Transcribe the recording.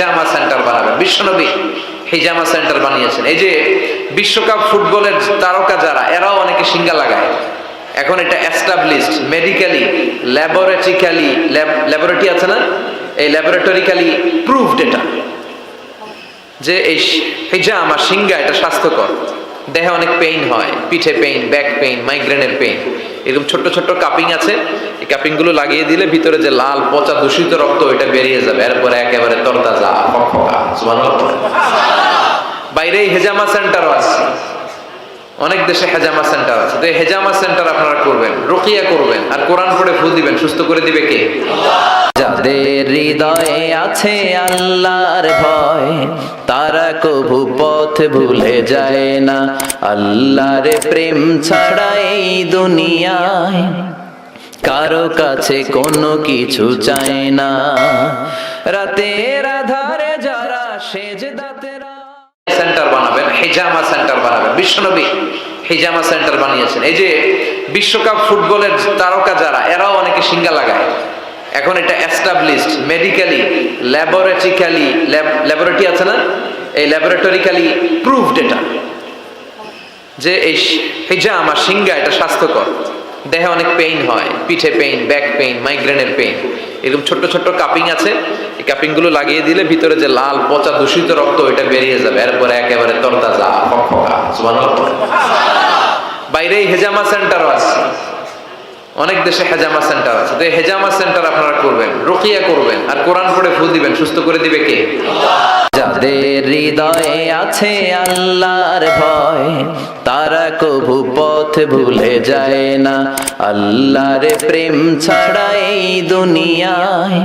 হিজামা centre বানাবেন বিশ্বনবী হিজামা centre বানিয়েছেন। এই যে বিশ্বকাপ ফুটবলের তারকা যারা, এরাও অনেকে সিঙ্গা লাগায়। এখন এটা এস্টাবলিশড মেডিক্যালি ল্যাবরেটরিক্যালি ল্যাবরেটরি আছে না? এই ল্যাবরেটরিক্যালি প্রুভড এটা। যে এই হিজামা সিঙ্গা এটা স্বাস্থ্যকর। দেহে অনেক পেইন হয়, পিঠে পেইন ব্যাক পেইন মাইগ্রেনের পেইন এরকম ছোট্ট ছোট্ট কাপিং আছে। এই কাপিংগুলো লাগিয়ে দিলে ভিতরে যে লাল, পচা দূষিত রক্ত, ওইটা বেরিয়ে যাবে। এরপরে একেবারে তরতাজা, ফকফকা বাইরে হেজামা সেন্টার আছে। অনেক দেশে হেজামা সেন্টার আছে। তো হেজামা সেন্টার আপনারা করবেন, রকিয়া করবেন, আর কোরআন পড়ে ফু দিবেন, সুস্থ করে দিবে কে? যাদের হৃদয়ে আছে আল্লাহর ভয়। তারা কভু পথ ভুলে যায় না। আল্লাহর প্রেম ছাড়া এই দুনিয়ায় কারও কাছে কোনো কিছু চায় না। যারা সেজ দাতেরা সেন্টার বানাবেন, হিজামা সেন্টার বানাবেন। বিশ্বনবী হিজামা সেন্টার বানিয়েছেন। এই যে বিশ্বকাপ ফুটবলের তারকা যারা, এরাও অনেকে সিঙ্গা লাগায়। এখন এটা এস্টাবলিশড মেডিকেলি ল্যাবরেটরিক্যালি ল্যাবরেটরি আছে না? এই ল্যাবরেটরিক্যালি প্রুভড এটা। যে এই হিজামা সিঙ্গা এটা স্বাস্থ্যকর। দেহে অনেক পেইন হয়, পিঠে পেইন ব্যাক পেইন মাইগ্রেনের পেইন এরকম ছোট্ট ছোট্ট কাপিং আছে। এই কাপিংগুলো লাগিয়ে দিলে ভিতরে যে লাল, পচা, দূষিত রক্ত ওইটা বেরিয়ে যাবে। এরপরে একেবারে তরতাজা, ফকফকা বাইরে হেজামা সেন্টারও আছে। অনেক দেশে হেজামা সেন্টার আছে। তো হেজামা সেন্টার আপনারা করবেন, রুকিয়া করবেন, আর কোরআন পড়ে ফু দিবেন, সুস্থ করে দিবে কে? যাদের হৃদয়ে আছে আল্লাহর ভয়, তারা কভু পথ ভুলে যায় না। আল্লাহর প্রেম ছাড়া এই দুনিয়ায়